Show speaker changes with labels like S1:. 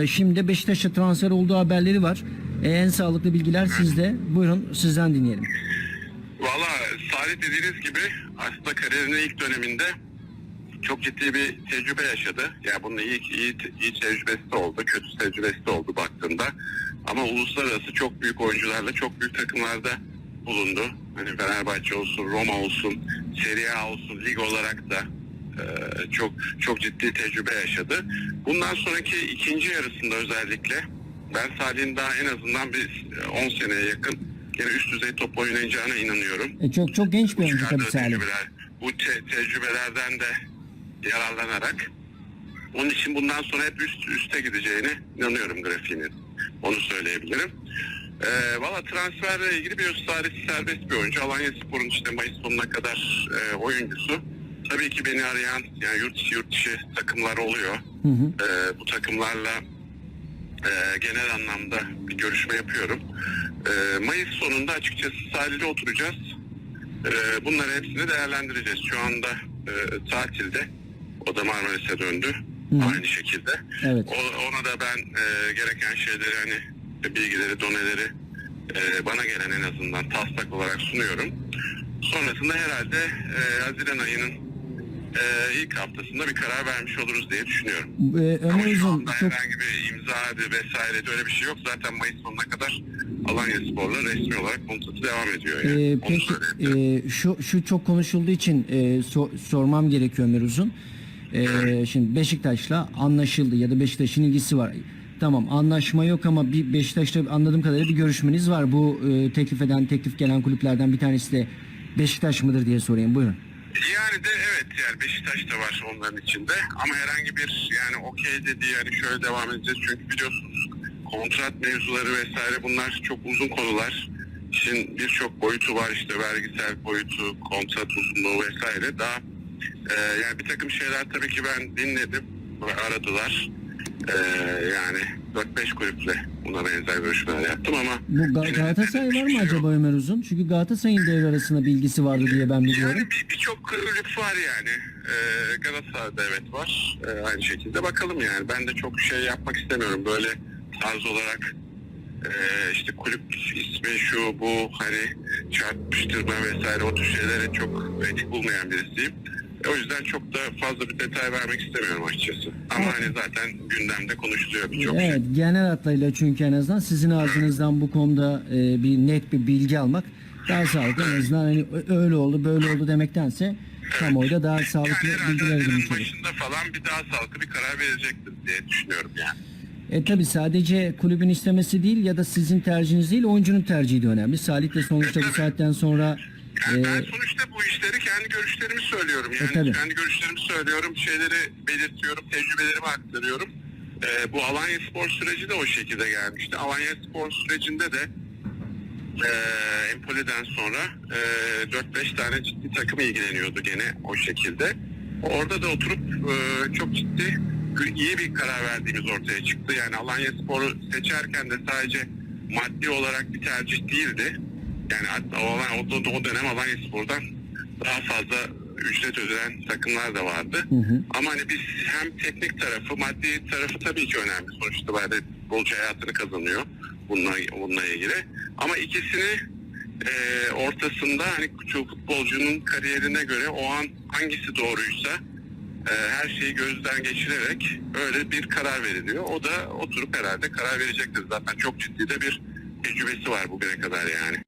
S1: Ee, Şimdi Beşiktaş'a transfer olduğu haberleri var. Ee, en sağlıklı bilgiler sizde. Buyurun sizden dinleyelim.
S2: Valla Salih dediğiniz gibi aslında kariyerinin ilk döneminde çok ciddi bir tecrübe yaşadı. Ya bunun iyi, iyi, iyi tecrübesi de oldu, kötü tecrübesi de oldu baktığında. Ama uluslararası çok büyük oyuncularla çok büyük takımlarda bulundu. Hani Fenerbahçe olsun, Roma olsun, Serie A olsun, lig olarak da e, çok çok ciddi tecrübe yaşadı. Bundan sonraki ikinci yarısında özellikle ben Salih'in daha en azından bir 10 seneye yakın gene üst düzey top oynayacağına inanıyorum.
S1: E, çok çok genç bir oyuncu tabii Salih.
S2: bu te- tecrübelerden de yararlanarak onun için bundan sonra hep üst üste gideceğine inanıyorum grafiğinin. Onu söyleyebilirim. Ee, Valla transferle ilgili bir Salih serbest bir oyuncu. Alanya Spor'un işte Mayıs sonuna kadar e, oyuncusu. Tabii ki beni arayan yani yurt içi yurt dışı takımlar oluyor.
S1: Hı hı.
S2: Ee, bu takımlarla e, genel anlamda bir görüşme yapıyorum. Ee, Mayıs sonunda açıkçası sahilde oturacağız. Ee, bunları hepsini değerlendireceğiz. Şu anda e, tatilde. O da Marmaris'e döndü.
S1: Hı.
S2: Aynı şekilde.
S1: Evet.
S2: O- ona da ben e, gereken şeyleri hani bilgileri, doneleri e, bana gelen en azından taslak olarak sunuyorum. Sonrasında herhalde e, Haziran ayının e, ilk haftasında bir karar vermiş oluruz diye düşünüyorum.
S1: Ee,
S2: Ama şu
S1: Uzun
S2: anda
S1: çok
S2: herhangi bir imza vesaire öyle bir şey yok. Zaten Mayıs sonuna kadar Alanya Spor'la resmi olarak kontratı devam ediyor. Yani.
S1: Ee, peki e, şu şu çok konuşulduğu için e, so- sormam gerekiyor Ömer Uzun. E, şimdi Beşiktaş'la anlaşıldı ya da Beşiktaş'ın ilgisi var. Tamam anlaşma yok ama bir Beşiktaş'ta anladığım kadarıyla bir görüşmeniz var. Bu e, teklif eden teklif gelen kulüplerden bir tanesi de Beşiktaş mıdır diye sorayım. Buyurun.
S2: Yani de evet yani Beşiktaş da var onların içinde ama herhangi bir yani okey dediği yani şöyle devam edeceğiz çünkü biliyorsunuz kontrat mevzuları vesaire bunlar çok uzun konular. İşin birçok boyutu var işte vergisel boyutu, kontrat uzunluğu vesaire daha e, yani bir takım şeyler tabii ki ben dinledim ve aradılar. E, yani 4-5 kulüple buna benzer görüşmeler yaptım ama
S1: Bu Ga-
S2: yine
S1: Galatasaray var
S2: şey
S1: mı
S2: yok.
S1: acaba Ömer Uzun? Çünkü Galatasaray'ın devre arasında bilgisi vardı diye ben biliyorum.
S2: Yani bir- birçok kulüp var yani. Ee, Galatasaray'da evet var. Ee, aynı şekilde bakalım yani. Ben de çok şey yapmak istemiyorum. Böyle tarz olarak ee, işte kulüp ismi şu bu hani çarpıştırma vesaire o tür şeylere çok etik bulmayan birisiyim. E, O yüzden çok da fazla bir detay vermek istemiyorum açıkçası. Ama hani zaten gündemde konuşuluyor birçok şey.
S1: Evet genel hatlarıyla çünkü en azından sizin ağzınızdan bu konuda e, bir net bir bilgi almak daha sağlıklı. En azından hani öyle oldu böyle oldu demektense kamuoyuyla daha sağlıklı
S2: Yani
S1: bilgiler olur.
S2: başında falan bir daha sağlıklı bir karar verecektir diye düşünüyorum yani.
S1: E tabi sadece kulübün istemesi değil ya da sizin tercihiniz değil oyuncunun tercihi de önemli. Salih de sonuçta bu
S2: tabii.
S1: saatten sonra
S2: Yani
S1: e,
S2: ben sonuçta bu işleri kendi görüşlerimi söylüyorum. Yani
S1: tabii.
S2: kendi görüşlerimi söylüyorum, şeyleri belirtiyorum, tecrübelerimi aktarıyorum. Ee, bu Alanya Spor süreci de o şekilde gelmişti. Alanya Spor sürecinde de e, Empoli'den sonra e, 4-5 tane ciddi takım ilgileniyordu gene o şekilde. Orada da oturup e, çok ciddi iyi bir karar verdiğimiz ortaya çıktı. Yani Alanya Spor'u seçerken de sadece maddi olarak bir tercih değildi. Yani hatta o, o, o dönem Alanya Spor'dan daha fazla ücret ödeyen takımlar da vardı.
S1: Hı hı.
S2: Ama hani biz hem teknik tarafı, maddi tarafı tabii ki önemli. Sonuçta böyle futbolcu hayatını kazanıyor bununla, bununla ilgili. Ama ikisini e, ortasında hani çoğu futbolcunun kariyerine göre o an hangisi doğruysa e, her şeyi gözden geçirerek öyle bir karar veriliyor. O da oturup herhalde karar verecektir. Zaten çok ciddi de bir tecrübesi var bugüne kadar yani.